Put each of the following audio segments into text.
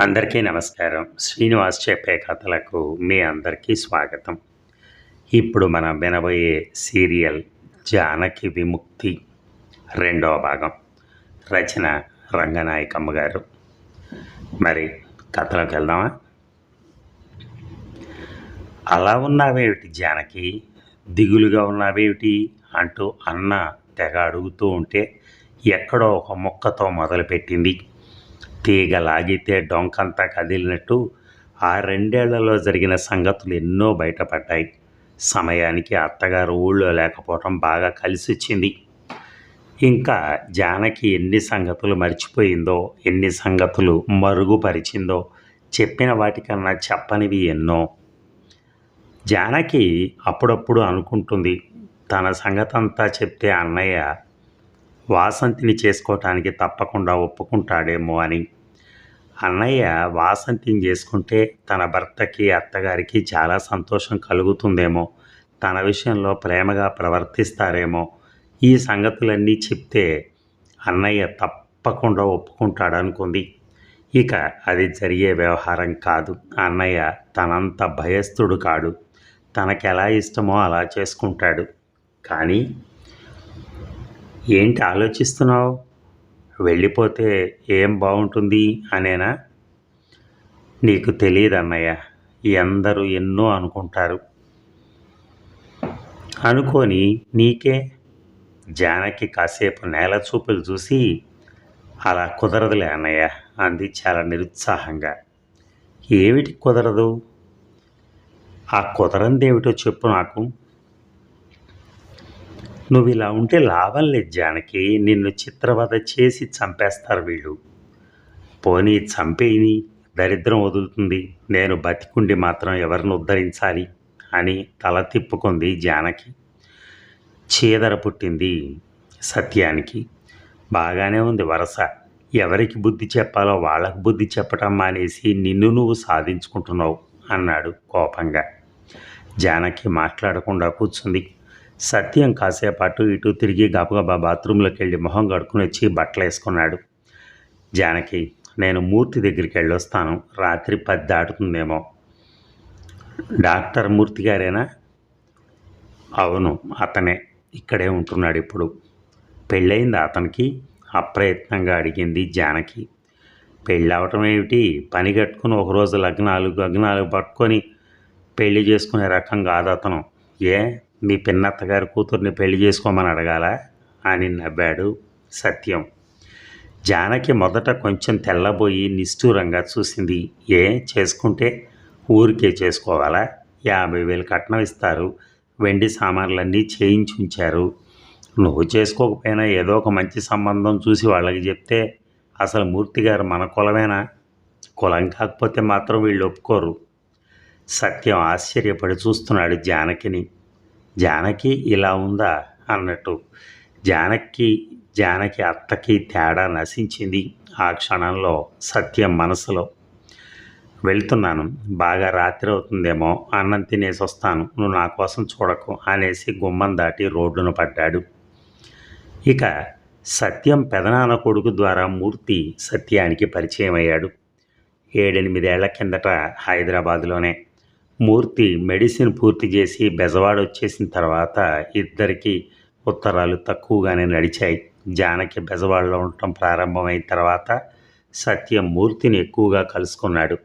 అందరికీ నమస్కారం. శ్రీనివాస్ చెప్పే కథలకు మీ అందరికీ స్వాగతం. ఇప్పుడు మనం వినబోయే సీరియల్ జానకి విముక్తి రెండవ భాగం. రచన రంగనాయకమ్మ గారు. మరి కథలోకి వెళ్దామా? అలా ఉన్నావేమిటి జానకి? దిగులుగా ఉన్నావేమిటి? అంటూ అన్న తెగ అడుగుతూ ఉంటే ఎక్కడో ఒక మొక్కతో మొదలుపెట్టింది తీగ లాగితే డొంకంతా కదిలినట్టు ఆ రెండేళ్ళలో జరిగిన సంగతులు ఎన్నో బయటపడ్డాయి. సమయానికి అత్తగారు ఊళ్ళో లేకపోవడం బాగా కలిసిచ్చింది. ఇంకా జానకి ఎన్ని సంగతులు మర్చిపోయిందో ఎన్ని సంగతులు మరుగుపరిచిందో చెప్పిన వాటికన్నా చెప్పనివి ఎన్నో. జానకి అప్పుడప్పుడు అనుకుంటుంది తన సంగతంతా చెప్తే అన్నయ్య వాసంతిని చేసుకోవటానికి తప్పకుండా ఒప్పుకుంటాడేమో అని. అన్నయ్య వాసంతిని చేసుకుంటే తన భర్తకి అత్తగారికి చాలా సంతోషం కలుగుతుందేమో. తన విషయంలో ప్రేమగా ప్రవర్తిస్తారేమో. ఈ సంగతులన్నీ చెప్తే అన్నయ్య తప్పకుండా ఒప్పుకుంటాడనుకుంది. ఇక అది జరిగే వ్యవహారం కాదు. అన్నయ్య తనంత భయస్థుడు కాడు. తనకెలా ఇష్టమో అలా చేసుకుంటాడు. కానీ ఏంటి ఆలోచిస్తున్నావు? వెళ్ళిపోతే ఏం బాగుంటుంది అనేనా? నీకు తెలియదు అన్నయ్య ఎందరూ ఎన్నో అనుకుంటారు. అనుకొని నీకే? జానకి కాసేపు నేల చూపులు చూసి అలా కుదరదులే అన్నయ్య అంది చాలా నిరుత్సాహంగా. ఏమిటి కుదరదు? ఆ కుదరందేమిటో చెప్పు నాకు. నువ్వు ఇలా ఉంటే లాభం లేదు జానకి. నిన్ను చిత్రవద చేసి చంపేస్తారు వీళ్ళు. పోనీ చంపేయని. దరిద్రం వదులుతుంది. నేను బతికుండి మాత్రం ఎవరిని ఉద్ధరించాలి అని తల తిప్పుకుంది జానకి. చీదర పుట్టింది సత్యానికి. బాగానే ఉంది వరస. ఎవరికి బుద్ధి చెప్పాలో వాళ్ళకు బుద్ధి చెప్పటం మానేసి నిన్ను నువ్వు సాధించుకుంటున్నావు అన్నాడు కోపంగా. జానకి మాట్లాడకుండా కూర్చుంది. సత్యం కాసేపు అటు ఇటు తిరిగి గబగబా బాత్రూంలోకి వెళ్ళి మొహం కడుక్కుని వచ్చి బట్టలు వేసుకున్నాడు. జానకి నేను మూర్తి దగ్గరికి వెళ్ళొస్తాను. రాత్రి పది దాటుతుందేమో. డాక్టర్ మూర్తి గారేనా? అవును అతనే. ఇక్కడే ఉంటున్నాడు ఇప్పుడు. పెళ్ళయింది అతనికి? అప్రయత్నంగా అడిగింది జానకి. పెళ్ళవటం ఏమిటి? పని కట్టుకుని ఒకరోజు లగ్నాలు గగ్నాలు పట్టుకొని పెళ్ళి చేసుకునే రకం కాదు అతను ఏ? మీ పిన్నత్తగారి కూతుర్ని పెళ్ళి చేసుకోమని అడగాల? అని నవ్వాడు సత్యం. జానకి మొదట కొంచెం తెల్లబోయి నిష్ఠూరంగా చూసింది. ఏ చేసుకుంటే ఊరికే చేసుకోవాలా? యాభై వేలు కట్నం ఇస్తారు. వెండి సామాన్లన్నీ చేయించి ఉంచారు. నువ్వు చేసుకోకపోయినా ఏదో ఒక మంచి సంబంధం చూసి వాళ్ళకి చెప్తే అసలు మూర్తి గారు మన కులమేనా? కులం కాకపోతే మాత్రం వీళ్ళు ఒప్పుకోరు. సత్యం ఆశ్చర్యపడి చూస్తున్నాడు జానకిని. జానకి ఇలా ఉందా అన్నట్టు. జానకి జానకి అత్తకి తేడా నశించింది ఆ క్షణంలో సత్యం మనసులో. వెళ్తున్నాను బాగా రాత్రి అవుతుందేమో అన్నం తినేసి వస్తాను నువ్వు నా కోసం చూడకు అనేసి గుమ్మం దాటి రోడ్డున పడ్డాడు. ఇక సత్యం పెదనాన్న కొడుకు ద్వారా మూర్తి సత్యానికి పరిచయం అయ్యాడు ఏడెనిమిదేళ్ళ కిందట హైదరాబాద్లోనే మూర్తి మెడిసిన్ పూర్తి చేసి బెజవాడ వచ్చేసిన తర్వాత ఇద్దరికి ఉత్తరాలు తక్కువగానే నడిచాయి. జానకి బెజవాడలో ఉండటం ప్రారంభమైన తర్వాత సత్యం మూర్తిని ఎక్కువగా కలుసుకున్నాడు.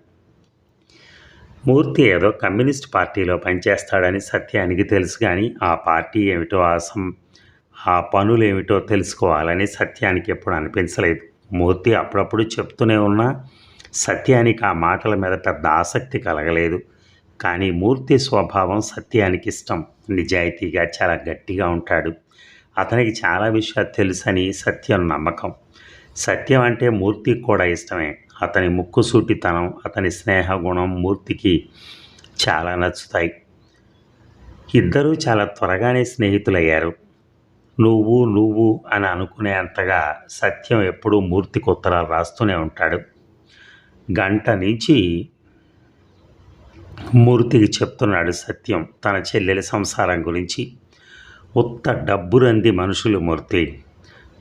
మూర్తి ఏదో కమ్యూనిస్ట్ పార్టీలో పనిచేస్తాడని సత్యానికి తెలుసు కానీ ఆ పార్టీ ఏమిటో ఆ సం ఆ పనులు ఏమిటో తెలుసుకోవాలని సత్యానికి ఎప్పుడు అనిపించలేదు. మూర్తి అప్పుడప్పుడు చెప్తూనే ఉన్నా సత్యానికి ఆ మాటల మీద పెద్ద ఆసక్తి కలగలేదు. కానీ మూర్తి స్వభావం సత్యానికి ఇష్టం. నిజాయితీగా చాలా గట్టిగా ఉంటాడు. అతనికి చాలా విషయాలు తెలుసని సత్యం నమ్మకం. సత్యం అంటే మూర్తికి కూడా ఇష్టమే. అతని ముక్కుసూటితనం అతని స్నేహ గుణం మూర్తికి చాలా నచ్చుతాయి. ఇద్దరూ చాలా త్వరగానే స్నేహితులయ్యారు. నువ్వు నువ్వు అని అనుకునే అంతగా సత్యం ఎప్పుడూ మూర్తికి ఉత్తరాలు రాస్తూనే ఉంటాడు. గంట నుంచి మూర్తికి చెప్తున్నాడు సత్యం తన చెల్లెలి సంసారం గురించి. ఉత్త డబ్బురంది మనుషులు మూర్తి.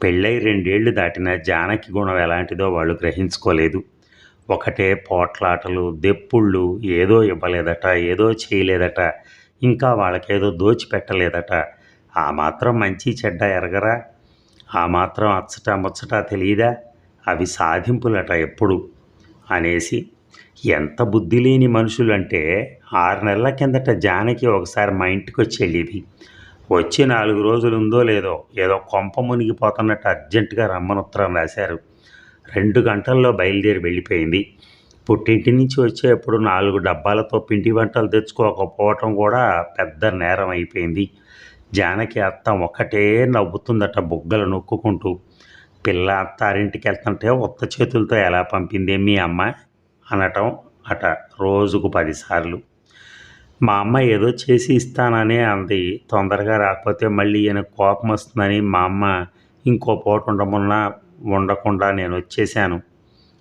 పెళ్ళై రెండేళ్ళు దాటిన జానకి గుణం ఎలాంటిదో వాళ్ళు గ్రహించుకోలేదు. ఒకటే పోట్లాటలు దెప్పుళ్ళు ఏదో ఇవ్వలేదట ఏదో చేయలేదట ఇంకా వాళ్ళకేదో దోచిపెట్టలేదట ఆ మాత్రం మంచి చెడ్డ ఎరగరా? ఆ మాత్రం అచ్చట ముచ్చట తెలియదా అవి సాధింపులట ఎప్పుడు? అనేసి ఎంత బుద్ధి లేని మనుషులంటే ఆరు నెలల కిందట జానకి ఒకసారి మా ఇంటికి వచ్చి వెళ్ళేది. వచ్చి నాలుగు రోజులు ఉందో లేదో ఏదో కొంప మునిగిపోతున్నట్టు అర్జెంటుగా రమ్మని ఉత్తరం రాశారు. రెండు గంటల్లో బయలుదేరి వెళ్ళిపోయింది. పుట్టింటి నుంచి వచ్చేప్పుడు నాలుగు డబ్బాలతో పిండి వంటలు తెచ్చుకోకపోవటం కూడా పెద్ద నేరం అయిపోయింది. జానకి అత్త ఒకటే నవ్వుతుందట బుగ్గలు నొక్కుకుంటూ. పిల్ల అత్తారింటికి వెళ్తుంటే ఉత్త చేతులతో ఎలా పంపింది మీ అమ్మ? అనటం అట రోజుకు పదిసార్లు. మా అమ్మ ఏదో చేసి ఇస్తానని అంది. తొందరగా రాకపోతే మళ్ళీ ఈయన కోపం వస్తుందని మా అమ్మ ఇంకో పూట ఉండమున్నా ఉండకుండా నేను వచ్చేసాను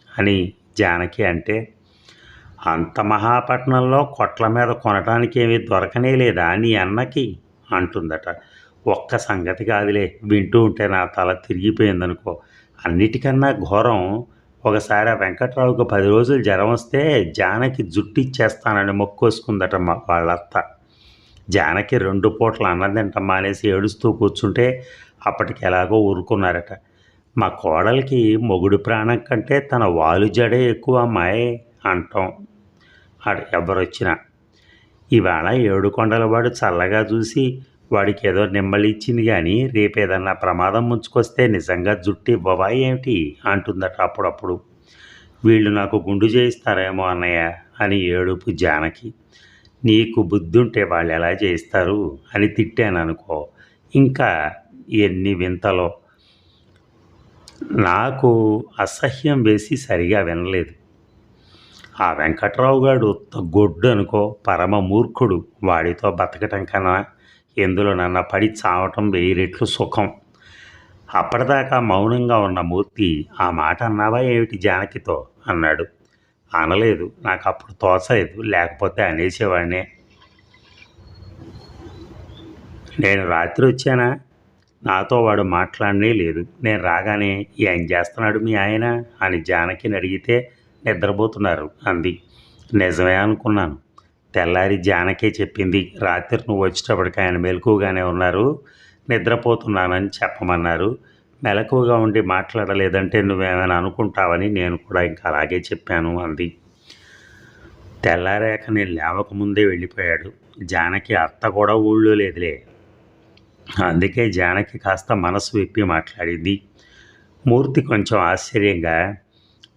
అని జానకి అంటే అంత మహాపట్నంలో కొట్ల మీద కొనటానికి ఏమీ దొరకనే లేదా నీ అన్నకి? అంటుందట. ఒక్క సంగతి కాదులే వింటూ ఉంటే నా తల తిరిగిపోయిందనుకో. అన్నిటికన్నా ఘోరం ఒకసారి ఆ వెంకట్రావుకు పది రోజులు జ్వరం వస్తే జానకి జుట్టు ఇచ్చేస్తానని మొక్కోసుకుందట మా వాళ్ళత్త. జానకి రెండు పూటలు అన్నదంట మానేసి ఏడుస్తూ కూర్చుంటే అప్పటికి ఎలాగో ఊరుకున్నారట. మా కోడలికి మొగుడు ప్రాణం కంటే తన వాలు జడే ఎక్కువ అమ్మాయి అంటాం. ఆడ ఎవరొచ్చినా. ఇవాళ ఏడు కొండలవాడు చల్లగా చూసి వాడికి ఏదో నిమ్మలి ఇచ్చింది కానీ రేపు ఏదన్నా ప్రమాదం ముంచుకొస్తే నిజంగా జుట్టు ఇవ్వవా ఏమిటి? అంటుందట అప్పుడప్పుడు. వీళ్ళు నాకు గుండు చేయిస్తారేమో అన్నయ్య అని ఏడుపు జానకి. నీకు బుద్ధుంటే వాళ్ళు ఎలా చేయిస్తారు? అని తిట్టాను అనుకో ఇంకా ఎన్ని వింతలో. నాకు అసహ్యం వేసి సరిగా వినలేదు. ఆ వెంకట్రావు గారు గొడ్డు అనుకో పరమ మూర్ఖుడు. వాడితో బతకటం కన్నా ఎందులో నన్న పడి చావటం వెయ్యి రెట్లు సుఖం. అప్పటిదాకా మౌనంగా ఉన్న మూర్తి ఆ మాట అన్నావా ఏమిటి జానకితో? అన్నాడు. అనలేదు నాకు అప్పుడు తోచలేదు లేకపోతే అనేసేవాడినే. నేను రాత్రి వచ్చానా? నాతో వాడు మాట్లాడనే లేదు. నేను రాగానే ఏం చేస్తున్నాడు మీ ఆయన? అని జానకిని అడిగితే నిద్రపోతున్నారు అంది. నిజమే అనుకున్నాను. తెల్లారి జానకే చెప్పింది రాత్రి నువ్వు వచ్చేటప్పటికి ఆయన మెలకుగానే ఉన్నారు నిద్రపోతున్నానని చెప్పమన్నారు. మెలకువగా ఉండి మాట్లాడలేదంటే నువ్వేమైనా అనుకుంటావని నేను కూడా ఇంకా అలాగే చెప్పాను అంది. తెల్లారాక నేను లేవకముందే వెళ్ళిపోయాడు. జానకి అత్త కూడా ఊళ్ళో లేదులే. అందుకే జానకి కాస్త మనసు విప్పి మాట్లాడింది. మూర్తి కొంచెం ఆశ్చర్యంగా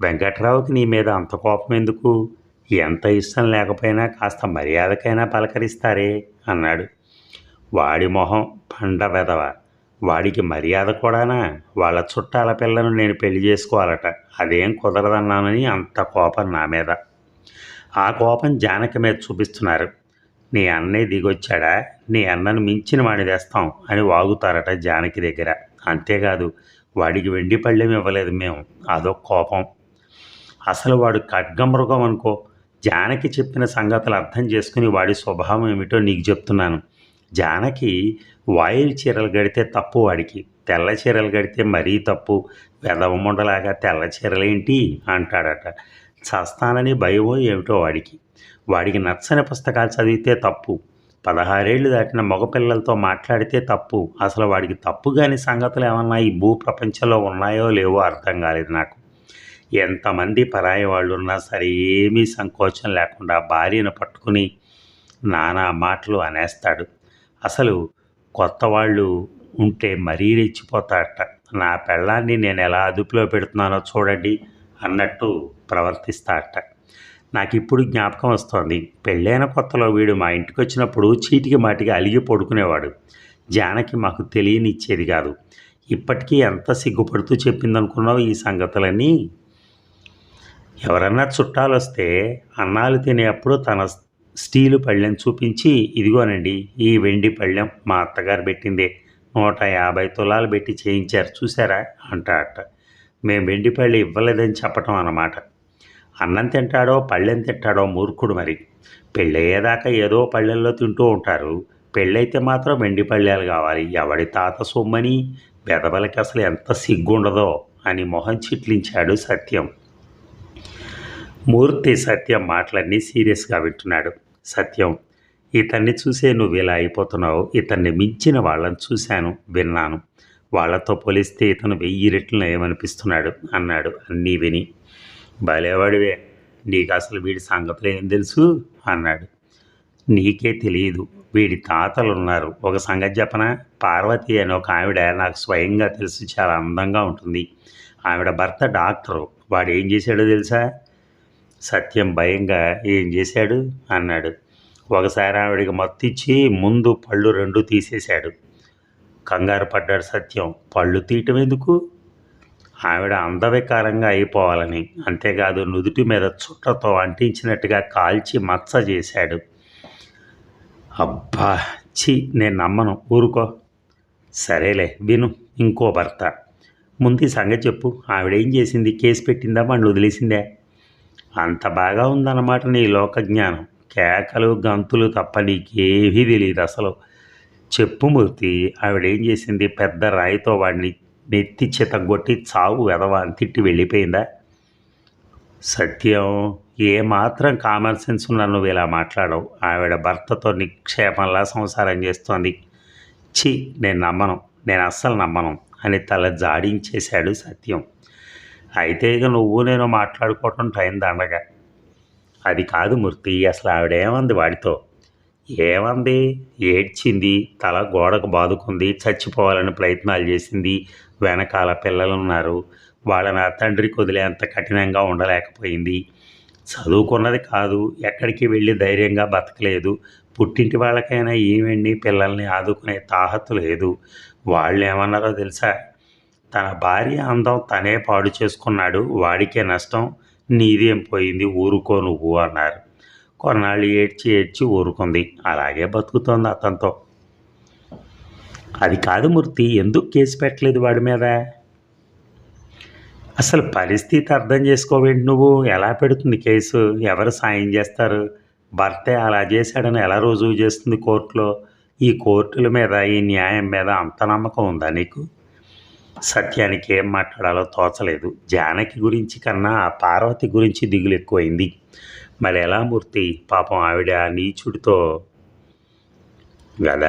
వెంకట్రావుకి నీ మీద అంత కోపం ఎందుకు? ఎంత ఇష్టం లేకపోయినా కాస్త మర్యాదకైనా పలకరిస్తారే అన్నాడు. వాడి మొహం పండ వెదవ వాడికి మర్యాద కూడానా? వాళ్ళ చుట్టాల పిల్లను నేను పెళ్ళి చేసుకోవాలట. అదేం కుదరదన్నానని అంత కోపం నా మీద. ఆ కోపం జానకి మీద చూపిస్తున్నారు. నీ అన్నయ్య దిగొచ్చాడా? నీ అన్నను మించిన వాడిని తెస్తాం అని వాగుతారట జానకి దగ్గర. అంతేకాదు వాడికి వెండి పళ్ళెం ఇవ్వలేదు మేము అదొక కోపం. అసలు వాడు ఖడ్గమృగం అనుకో. జానకి చెప్పిన సంగతులు అర్థం చేసుకుని వాడి స్వభావం ఏమిటో నీకు చెప్తున్నాను. జానకి వాయిల్ చీరలు గడితే తప్పు వాడికి తెల్ల చీరలు గడితే మరీ తప్పు వెదవముండలాగా తెల్ల చీరలేంటి అంటాడట. చస్తానని భయమో ఏమిటో వాడికి. వాడికి నచ్చని పుస్తకాలు చదివితే తప్పు పదహారేళ్ళు దాటిన మగపిల్లలతో మాట్లాడితే తప్పు అసలు వాడికి తప్పు కాని సంగతులు ఏమన్నా ఈ భూ ప్రపంచంలో ఉన్నాయో లేవో అర్థం కాలేదు నాకు. ఎంతమంది పరాయి వాళ్ళు ఉన్నా సరే ఏమీ సంకోచం లేకుండా భార్యను పట్టుకుని నానా మాటలు అనేస్తాడు. అసలు కొత్త వాళ్ళు ఉంటే మరీ రెచ్చిపోతాడట నా పెళ్ళాన్ని నేను ఎలా అదుపులో పెడుతున్నానో చూడండి అన్నట్టు ప్రవర్తిస్తాడట నాకు ఇప్పుడు జ్ఞాపకం వస్తోంది. పెళ్ళైన కొత్తలో వీడు మా ఇంటికి వచ్చినప్పుడు చీటికి మాటికి అలిగి పడుకునేవాడు. జానకి మాకు తెలియనిచ్చేది కాదు. ఇప్పటికీ ఎంత సిగ్గుపడుతూ చెప్పిందనుకున్నావు ఈ సంగతులన్నీ? ఎవరన్నా చుట్టాలు వస్తే అన్నాలు తినేప్పుడు తన స్టీలు పళ్ళెం చూపించి ఇదిగోనండి ఈ వెండి పళ్ళెం మా అత్తగారు పెట్టిందే. నూట యాభై తులాలు పెట్టి చేయించారు. చూసారా అంటాడట మేము వెండి పళ్ళు ఇవ్వలేదని చెప్పటం అన్నమాట. అన్నం తింటాడో పళ్ళెం తింటాడో మూర్ఖుడు మరి. పెళ్ళయ్యేదాకా ఏదో పళ్ళెల్లో తింటూ ఉంటారు. పెళ్ళైతే మాత్రం వెండి పళ్ళేలు కావాలి. ఎవడి తాత సొమ్మని? బెదబలకి అసలు ఎంత సిగ్గుండదో అని మొహం చిట్లించాడు సత్యం. మూర్తి సత్యం మాటలన్నీ సీరియస్గా వింటున్నాడు. సత్యం ఇతన్ని చూసే నువ్వు ఇలా అయిపోతున్నావు ఇతన్ని మించిన వాళ్ళని చూశాను విన్నాను. వాళ్ళతో పోలిస్తే ఇతను వెయ్యి రెట్లు ఏమనిపిస్తున్నాడు అన్నాడు అన్నీ విని. భలేవాడివే నీకు అసలు వీడి సంగతులు ఏం తెలుసు? అన్నాడు. నీకే తెలియదు వీడి తాతలు ఉన్నారు ఒక సంగతి చెప్పనా? పార్వతి అనే ఒక ఆవిడ నాకు స్వయంగా తెలుసు చాలా అందంగా ఉంటుంది. ఆవిడ భర్త డాక్టరు. వాడు ఏం చేశాడో తెలుసా? సత్యం భయంగా ఏం చేశాడు? అన్నాడు. ఒకసారి ఆవిడకి మత్తిచ్చి ముందు పళ్ళు రెండు తీసేశాడు. కంగారు పడ్డాడు సత్యం. పళ్ళు తీయటం ఎందుకు? ఆవిడ అందవికారంగా అయిపోవాలని. అంతేకాదు నుదుటి మీద చుట్టతో అంటించినట్టుగా కాల్చి మచ్చ చేశాడు. అబ్బా! చి నేను నమ్మను. ఊరుకో. సరేలే విను. ఇంకో భర్త. ముందు సంగతి చెప్పు. ఆవిడేం చేసింది? కేసు పెట్టిందా? వాడిని వదిలేసిందే? అంత బాగా ఉందన్నమాట నీ లోక జ్ఞానం కేకలు గంతులు తప్ప నీకేవీ తెలియదు అసలు. చెప్పు మూర్తి ఆవిడేం చేసింది? పెద్ద రాయితో వాడిని నెత్తి చితగొట్టి చావు వెదవా అని తిట్టి వెళ్ళిపోయిందా? సత్యం ఏ మాత్రం కామన్ సెన్స్ ఉన్నా నువ్వు ఇలా మాట్లాడవు. ఆవిడ భర్తతో నిక్షేపంలా సంసారం చేస్తోంది. ఛీ నేను నమ్మను. నేను అస్సలు నమ్మను అని తల జాడించేశాడు సత్యం. అయితే ఇక నువ్వు నేను మాట్లాడుకోవటం టైం దండగా. అది కాదు మూర్తి అసలు ఆవిడేమంది వాడితో? ఏమంది? ఏడ్చింది తల గోడకు బాదుకుంది చచ్చిపోవాలని ప్రయత్నాలు చేసింది వెనకాల పిల్లలు ఉన్నారు వాళ్ళని ఆ తండ్రికి వదిలేంత కఠినంగా ఉండలేకపోయింది. చదువుకున్నది కాదు ఎక్కడికి వెళ్ళి ధైర్యంగా బతకలేదు. పుట్టింటి వాళ్ళకైనా ఈవెండి పిల్లల్ని ఆదుకునే తాహత్తు లేదు. వాళ్ళు ఏమన్నారో తెలుసా? తన భార్య అందం తనే పాడు చేసుకున్నాడు వాడికే నష్టం నీదేం పోయింది ఊరుకో నువ్వు అన్నారు. కొన్నాళ్ళు ఏడ్చి ఏడ్చి ఊరుకుంది అలాగే బతుకుతోంది అతనితో. అది కాదు మూర్తి ఎందుకు కేసు పెట్టలేదు వాడి మీద? అసలు పరిస్థితి అర్థం చేసుకోవేంటి నువ్వు? ఎలా పెడుతుంది కేసు? ఎవరు సాయం చేస్తారు? భర్తే అలా చేశాడని ఎలా రుజువు చేస్తుంది కోర్టులో? ఈ కోర్టుల మీద ఈ న్యాయం మీద అంత నమ్మకం ఉందా నీకు? సత్యానికి ఏం మాట్లాడాలో తోచలేదు. జానకి గురించి కన్నా ఆ పార్వతి గురించి దిగులు ఎక్కువైంది మరి ఎలా మూర్తి పాపం ఆవిడ నీచుడితో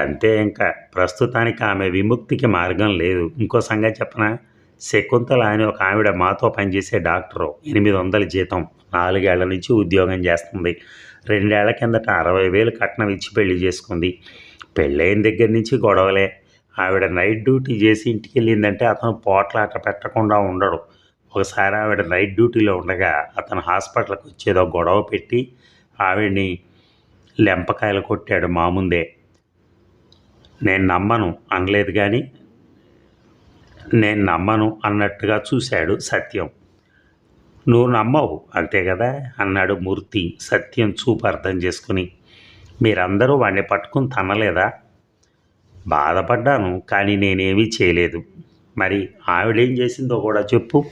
అంతే ఇంకా ప్రస్తుతానికి ఆమె విముక్తికి మార్గం లేదు. ఇంకో సంగతి చెప్పనా? శకుంతల అని ఒక ఆవిడ మాతో పనిచేసే డాక్టరు. ఎనిమిది వందల జీతం. నాలుగేళ్ళ నుంచి ఉద్యోగం చేస్తుంది. రెండేళ్ళ కిందట అరవై వేలు కట్నం ఇచ్చి పెళ్ళి చేసుకుంది. పెళ్ళైన దగ్గర నుంచి గొడవలే. ఆవిడ నైట్ డ్యూటీ చేసి ఇంటికి వెళ్ళిందంటే అతను పోట్లాట పెట్టకుండా ఉండడు. ఒకసారి ఆవిడ నైట్ డ్యూటీలో ఉండగా అతను హాస్పిటల్కి వచ్చేదో గొడవ పెట్టి ఆవిడ్ని లెంపకాయలు కొట్టాడు మా ముందే. నేను నమ్మను అనలేదు కానీ నేను నమ్మను అన్నట్టుగా చూశాడు సత్యం. నువ్వు నమ్మవు అంతే కదా? అన్నాడు మూర్తి సత్యం చూపు అర్థం చేసుకుని. మీరందరూ వాడిని పట్టుకుని తనలేదా? బాధపడ్డాను కానీ నేనేమీ చేయలేదు. మరి ఆవిడేం చేసిందో కూడా చెప్పు.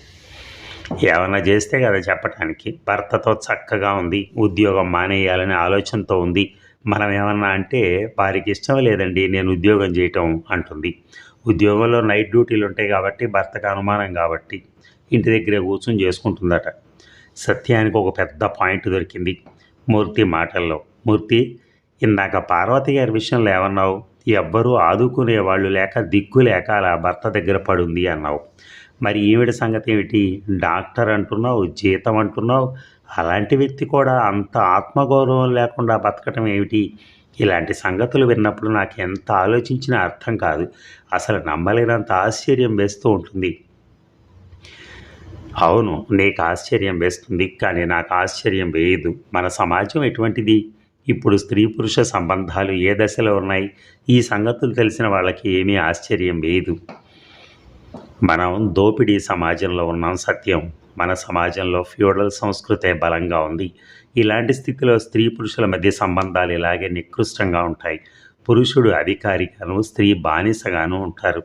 ఏమైనా చేస్తే కదా చెప్పటానికి. భర్తతో చక్కగా ఉంది ఉద్యోగం మానేయాలనే ఆలోచనతో ఉంది. మనం ఏమన్నా అంటే వారికి ఇష్టం లేదండి నేను ఉద్యోగం చేయటం అంటుంది. ఉద్యోగంలో నైట్ డ్యూటీలు ఉంటాయి కాబట్టి భర్తకు అనుమానం కాబట్టి ఇంటి దగ్గరే కూర్చొని చేసుకుంటుందట. సత్యానికి ఒక పెద్ద పాయింట్ దొరికింది మూర్తి మాటల్లో. మూర్తి ఇందాక పార్వతి గారి విషయంలో ఏమన్నావు? ఎవ్వరూ ఆదుకునే వాళ్ళు లేక దిక్కు లేక అలా భర్త దగ్గర పడుంది అన్నావు. మరి ఈవిడ సంగతి ఏమిటి? డాక్టర్ అంటున్నావు జీతం అంటున్నావు అలాంటి వ్యక్తి కూడా అంత ఆత్మగౌరవం లేకుండా బతకటం ఏమిటి? ఇలాంటి సంగతులు విన్నప్పుడు నాకు ఎంత ఆలోచించినా అర్థం కాదు. అసలు నమ్మలేనంత ఆశ్చర్యం వేస్తూ ఉంటుంది. అవును నీకు ఆశ్చర్యం వేస్తుంది కానీ నాకు ఆశ్చర్యం వేయదు. మన సమాజం ఎటువంటిది? ఇప్పుడు స్త్రీ పురుష సంబంధాలు ఏ దశలో ఉన్నాయి? ఈ సంగతులు తెలిసిన వాళ్ళకి ఏమీ ఆశ్చర్యం లేదు. మనం దోపిడీ సమాజంలో ఉన్నాం సత్యం. మన సమాజంలో ఫ్యూడల్ సంస్కృతే బలంగా ఉంది. ఇలాంటి స్థితిలో స్త్రీ పురుషుల మధ్య సంబంధాలు ఇలాగే నికృష్టంగా ఉంటాయి. పురుషుడు అధికారిగాను స్త్రీ బానిసగాను ఉంటారు.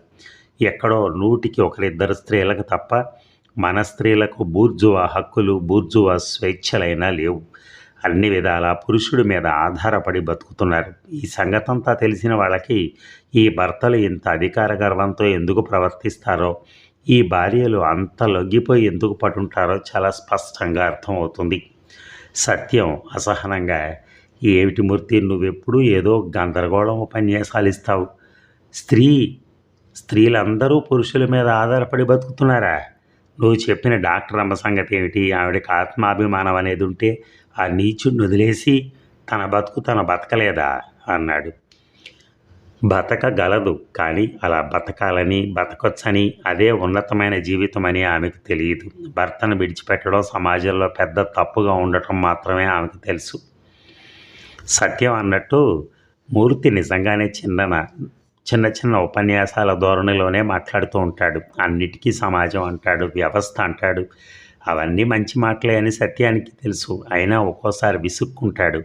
ఎక్కడో నూటికి ఒకరిద్దరు స్త్రీలకు తప్ప మన స్త్రీలకు బూర్జువా హక్కులు బూర్జువా స్వేచ్ఛలైనా లేవు. అన్ని విధాల పురుషుడి మీద ఆధారపడి బతుకుతున్నారు. ఈ సంగతంతా తెలిసిన వాళ్ళకి ఈ భర్తలు ఇంత అధికార గర్వంతో ఎందుకు ప్రవర్తిస్తారో ఈ భార్యలు అంత లొంగిపోయి ఎందుకు పడుంటారో చాలా స్పష్టంగా అర్థమవుతుంది. సత్యం అసహనంగా ఏమిటి మూర్తి నువ్వెప్పుడు ఏదో గందరగోళం ఉపన్యాసాలు ఇస్తావు స్త్రీ స్త్రీలందరూ పురుషుల మీద ఆధారపడి బతుకుతున్నారా? నువ్వు చెప్పిన డాక్టర్ అమ్మ సంగతి ఏమిటి? ఆవిడకి ఆత్మాభిమానం అనేది ఉంటే ఆ నీచుణ్ణి వదిలేసి తన బతుకు తన బతకలేదా? అన్నాడు. బతకగలదు కానీ అలా బతకాలని బతకొచ్చని అదే ఉన్నతమైన జీవితం అని ఆమెకు తెలియదు. భర్తను విడిచిపెట్టడం సమాజంలో పెద్ద తప్పుగా ఉండటం మాత్రమే ఆమెకు తెలుసు. సత్యం అన్నట్టు మూర్తి నిజంగానే చిన్న చిన్న చిన్న ఉపన్యాసాల ధోరణిలోనే మాట్లాడుతూ ఉంటాడు. అన్నిటికీ సమాజం అంటాడు వ్యవస్థ అంటాడు. అవన్నీ మంచి మాటలే అని సత్యానికి తెలుసు. అయినా ఒక్కోసారి విసుక్కుంటాడు.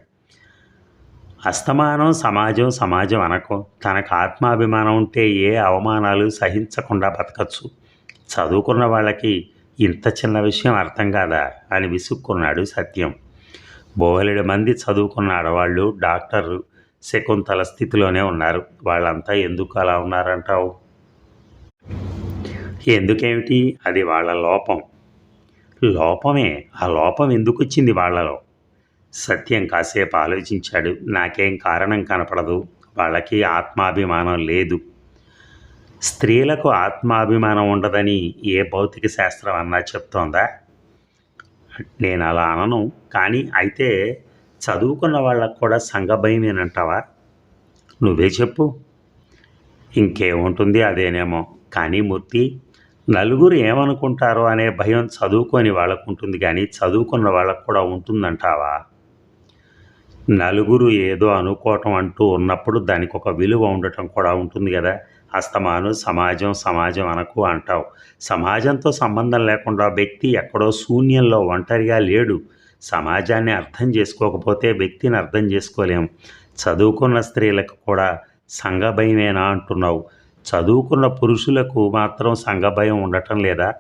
అస్తమానం సమాజం సమాజం అనకు. తనకు ఆత్మాభిమానం ఉంటే ఏ అవమానాలు సహించకుండా బతకచ్చు. చదువుకున్న వాళ్ళకి ఇంత చిన్న విషయం అర్థం కాదా అని విసుక్కున్నాడు సత్యం. బోలెడు మంది చదువుకున్న ఆడవాళ్ళు డాక్టర్ శకుంతల స్థితిలోనే ఉన్నారు. వాళ్ళంతా ఎందుకు అలా ఉన్నారంటావు? ఎందుకేమిటి? అది వాళ్ళ లోపం. లోపమే. ఆ లోపం ఎందుకు వచ్చింది వాళ్ళలో? సత్యం కాసేపు ఆలోచించాడు. నాకేం కారణం కనపడదు. వాళ్ళకి ఆత్మాభిమానం లేదు. స్త్రీలకు ఆత్మాభిమానం ఉండదని ఏ భౌతిక శాస్త్రం అన్నా చెప్తోందా? నేను అలా అనను. కానీ అయితే చదువుకున్న వాళ్ళకు కూడా సంఘభయమేనంటావా? నువ్వే చెప్పు. ఇంకేముంటుంది అదేనేమో. కానీ మూర్తి నలుగురు ఏమనుకుంటారో అనే భయం చదువుకొని వాళ్ళకు ఉంటుంది కానీ చదువుకున్న వాళ్ళకు కూడా ఉంటుందంటావా? నలుగురు ఏదో అనుకోవటం అంటూ ఉన్నప్పుడు దానికి ఒక విలువ ఉండటం కూడా ఉంటుంది కదా అస్తమాను సమాజం సమాజం అనకు అంటావు. సమాజంతో సంబంధం లేకుండా వ్యక్తి ఎక్కడో శూన్యంలో ఒంటరిగా లేడు. సమాజాన్ని అర్థం చేసుకోకపోతే వ్యక్తిని అర్థం చేసుకోలేం. చదువుకున్న స్త్రీలకు కూడా సంఘభయమేనా అంటున్నావు. చదువుకున్న పురుషులకు మాత్రం సంఘభయం ఉండటం లేదా?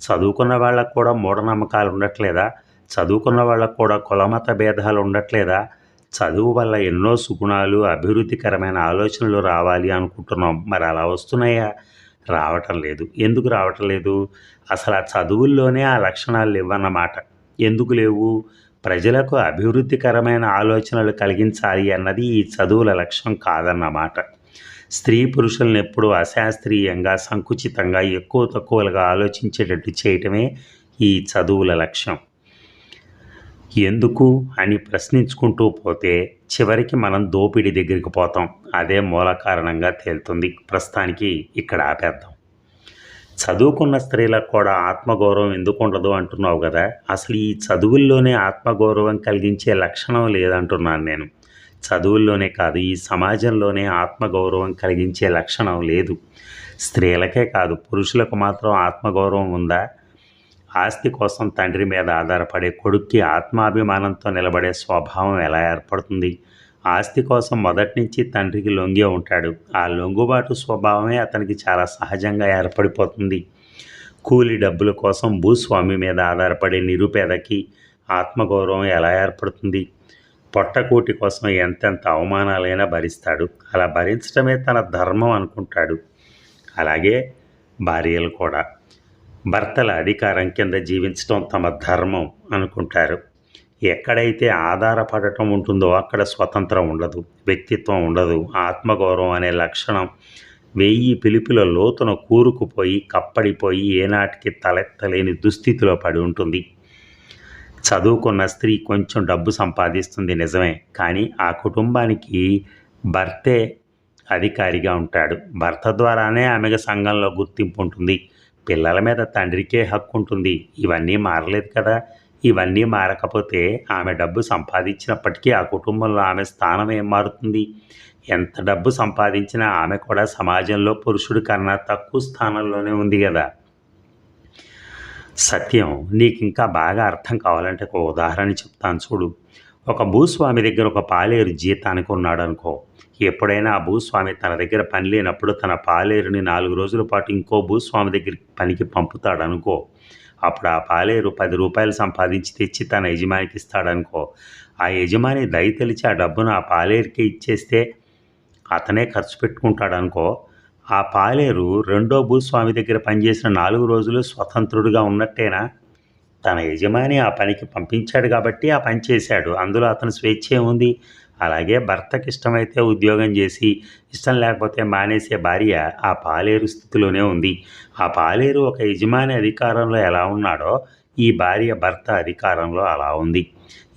చదువుకున్న వాళ్ళకు కూడా మూఢనమ్మకాలు ఉండట్లేదా? చదువుకున్న వాళ్ళకు కూడా కులమత భేదాలు ఉండట్లేదా? చదువు వల్ల ఎన్నో సుగుణాలు అభివృద్ధికరమైన ఆలోచనలు రావాలి అనుకుంటున్నాం. మరి అలా వస్తున్నాయా? రావటం లేదు. ఎందుకు రావటం లేదు? అసలు ఆ చదువుల్లోనే ఆ లక్షణాలు లేవన్నమాట. ఎందుకు లేవు? ప్రజలకు అభివృద్ధికరమైన ఆలోచనలు కలిగించాలి అన్నది ఈ చదువుల లక్ష్యం కాదన్నమాట. స్త్రీ పురుషులను ఎప్పుడూ అశాస్త్రీయంగా సంకుచితంగా ఎక్కువ తక్కువలుగా ఆలోచించేటట్టు చేయటమే ఈ చదువుల లక్ష్యం. ఎందుకు అని ప్రశ్నించుకుంటూ పోతే చివరికి మనం దోపిడీ దగ్గరికి పోతాం. అదే మూల కారణంగా తేలుతుంది. ప్రస్తుతానికి ఇక్కడ ఆపేద్దాం. చదువుకున్న స్త్రీలకు కూడా ఆత్మగౌరవం ఎందుకు ఉండదు అంటున్నావు కదా? అసలు ఈ చదువుల్లోనే ఆత్మగౌరవం కలిగించే లక్షణం లేదంటున్నాను నేను. చదువుల్లోనే కాదు ఈ సమాజంలోనే ఆత్మగౌరవం కలిగించే లక్షణం లేదు. స్త్రీలకే కాదు పురుషులకు మాత్రం ఆత్మగౌరవం ఉందా? ఆస్తి కోసం తండ్రి మీద ఆధారపడే కొడుక్కి ఆత్మాభిమానంతో నిలబడే స్వభావం ఎలా ఏర్పడుతుంది? ఆస్తి కోసం మొదటి నుంచి తండ్రికి లొంగే ఉంటాడు. ఆ లొంగుబాటు స్వభావమే అతనికి చాలా సహజంగా ఏర్పడిపోతుంది. కూలి డబ్బుల కోసం భూస్వామి మీద ఆధారపడే నిరుపేదకి ఆత్మగౌరవం ఎలా ఏర్పడుతుంది? పొట్టకూటి కోసం ఎంతెంత అవమానాలైనా భరిస్తాడు. అలా భరించడమే తన ధర్మం అనుకుంటాడు. అలాగే భార్యలు కూడా. భర్తల అధికారం కింద జీవించడం తమ ధర్మం అనుకుంటారు. ఎక్కడైతే ఆధారపడటం ఉంటుందో అక్కడ స్వతంత్రం ఉండదు. వ్యక్తిత్వం ఉండదు. ఆత్మగౌరవం అనే లక్షణం వెయ్యి పిలుపుల లోతున కూరుకుపోయి కప్పడిపోయి ఏనాటికి తలెత్తలేని దుస్థితిలో పడి ఉంటుంది. చదువుకున్న స్త్రీ కొంచెం డబ్బు సంపాదిస్తుంది నిజమే కానీ ఆ కుటుంబానికి భర్తే అధికారిగా ఉంటాడు. భర్త ద్వారానే ఆమెకు సంఘంలో గుర్తింపు ఉంటుంది. పిల్లల మీద తండ్రికే హక్కు ఉంటుంది. ఇవన్నీ మారలేదు కదా. ఇవన్నీ మారకపోతే ఆమె డబ్బు సంపాదించినప్పటికీ ఆ కుటుంబంలో ఆమె స్థానం ఏం మారుతుంది? ఎంత డబ్బు సంపాదించినా ఆమె కూడా సమాజంలో పురుషుడి కన్నా తక్కువ స్థానంలోనే ఉంది కదా. సత్యం. నీకు ఇంకా బాగా అర్థం కావాలంటే ఒక ఉదాహరణ చెప్తాను చూడు. ఒక భూస్వామి దగ్గర ఒక పాలేరు జీతానికి ఉన్నాడు అనుకో ఎప్పుడైనా ఆ భూస్వామి తన దగ్గర పని లేనప్పుడు తన పాలేరుని నాలుగు రోజుల పాటు ఇంకో భూస్వామి దగ్గరికి పనికి పంపుతాడు అనుకో అప్పుడు ఆ పాలేరు పది రూపాయలు సంపాదించి తెచ్చి తన యజమానికి ఇస్తాడనుకో ఆ యజమాని దయ తెలిచి ఆ డబ్బును ఆ పాలేరుకి ఇచ్చేస్తే అతనే ఖర్చు పెట్టుకుంటాడనుకో ఆ పాలేరు రెండో భూస్వామి దగ్గర పనిచేసిన నాలుగు రోజులు స్వతంత్రుడిగా ఉన్నట్టేనా? తన యజమాని ఆ పనికి పంపించాడు కాబట్టి ఆ పని చేశాడు. అందులో అతను స్వేచ్ఛ ఉంది అలాగే భర్తకి ఇష్టమైతే ఉద్యోగం చేసి ఇష్టం లేకపోతే మానేసే భార్య ఆ పాలేరు స్థితిలోనే ఉంది. ఆ పాలేరు ఒక యజమాని అధికారంలో ఎలా ఉన్నాడో ఈ భార్య భర్త అధికారంలో అలా ఉంది.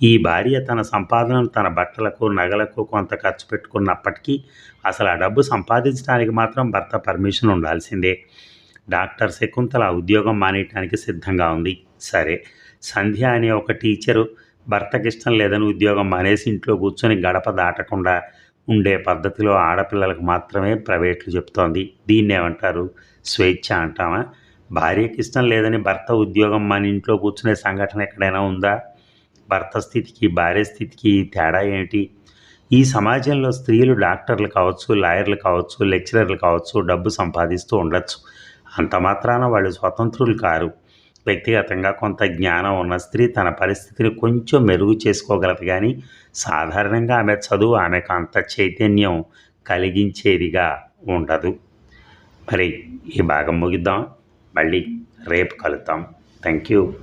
ఈ భార్య తన సంపాదనను తన బట్టలకు నగలకు కొంత ఖర్చు పెట్టుకున్నప్పటికీ అసలు ఆ డబ్బు సంపాదించడానికి మాత్రం భర్త పర్మిషన్ ఉండాల్సిందే. డాక్టర్ శకుంతల ఉద్యోగం మానేయటానికి సిద్ధంగా ఉంది. సరే సంధ్య అనే ఒక టీచరు భర్తకి ఇష్టం లేదని ఉద్యోగం మానేసి ఇంట్లో కూర్చొని గడప దాటకుండా ఉండే పద్ధతిలో ఆడపిల్లలకు మాత్రమే ప్రైవేట్లు చెప్తోంది. దీన్ని ఏమంటారు? స్వేచ్ఛ అంటామా? భార్యకి ఇష్టం లేదని భర్త ఉద్యోగం మన ఇంట్లో కూర్చునే సంఘటన ఎక్కడైనా ఉందా? భర్త స్థితికి భార్య స్థితికి తేడా ఏమిటి? ఈ సమాజంలో స్త్రీలు డాక్టర్లు కావచ్చు లాయర్లు కావచ్చు లెక్చరర్లు కావచ్చు డబ్బు సంపాదిస్తూ ఉండొచ్చు. అంత మాత్రాన వాళ్ళు స్వతంత్రులు కారు. వ్యక్తిగతంగా కొంత జ్ఞానం ఉన్న స్త్రీ తన పరిస్థితిని కొంచెం మెరుగు చేసుకోగలదు కానీ సాధారణంగా ఆమె చదువు ఆమెకు అంత చైతన్యం కలిగించేదిగా ఉండదు. మరి ఈ భాగం ముగిద్దాం. మళ్ళీ రేపు కలుద్దాం. Thank you